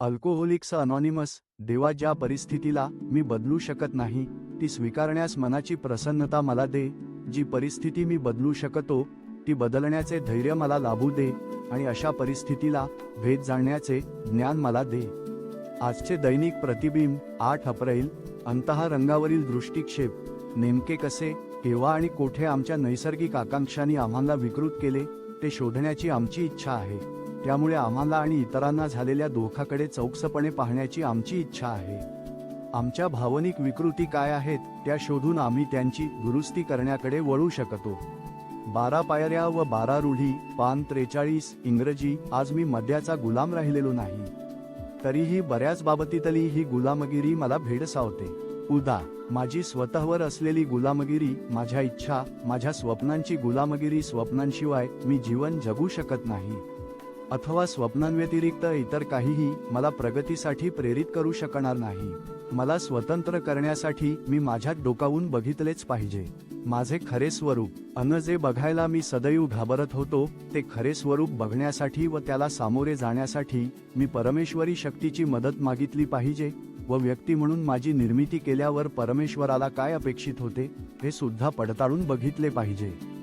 Alcoholics anonymous देवा ज्या परिस्थितीला मी बदलू शकत नाही ती स्वीकारण्यास मनाची प्रसन्नता मला दे जी परिस्थिती मी बदलू शकतो ती बदलण्याचे धैर्य मला लाभू दे आणि अशा परिस्थितीला भेद जाणण्याचे ज्ञान मला दे. आजचे दैनिक प्रतिबिंब आठ अप्रैल अंतहा रंगावरील दृष्टिक्षेप. नेमके कसे केव्हा आणि कोठे आमच्या नैसर्गिक आकांक्षांनी आम्हाला विकृत केले ते शोधण्याची आमची इच्छा आहे. त्यामुळे आम्हाला आणि इतरांना झालेल्या दोखाकडे चौकसपणे पाहण्याची आमची इच्छा आहे. आमच्या भावनिक विकृती काय आहेत त्या शोधून आम्ही त्यांची दुरुस्ती करण्याकडे वळू शकतो. बारा पायऱ्या व बारा रूढी पान त्रेचाळीस इंग्रजी आज मी मद्याचा गुलाम राहिलेलो नाही. तरीही बऱ्याच बाबतीतली ही गुलामगिरी मला भेडसावते. उदा माझी स्वतःवर असलेली गुलामगिरी माझ्या इच्छा माझ्या स्वप्नांची गुलामगिरी स्वप्नांशिवाय मी जीवन जगू शकत नाही. अथवा स्वप्नांव्यतिरिक्त इतर काहीही मला प्रगतीसाठी प्रेरित करू शकणार नाही. मला स्वतंत्र करण्यासाठी मी माझ्यात डोकावून बघितलेच पाहिजे. माझे खरे स्वरूप अन जे बघायला मी सदैव घाबरत होतो ते खरे स्वरूप बघण्यासाठी व त्याला सामोरे जाण्यासाठी मी परमेश्वरी शक्तीची मदत मागितली पाहिजे व व्यक्ती म्हणून माझी निर्मिती केल्यावर परमेश्वराला काय अपेक्षित होते हे सुद्धा पडताळून बघितले पाहिजे.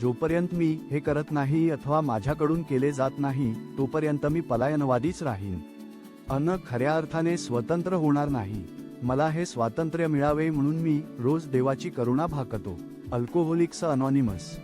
जोपर्यंत मी हे करत नाही अथवा माझ्याकडून केले जात नाही तोपर्यंत मी पलायनवादीच राहीन. अन्न खऱ्या अर्थाने स्वतंत्र होणार नाही. मला हे स्वातंत्र्य मिळावे म्हणून मी रोज देवाची करुणा भाकतो. Alcoholics anonymous.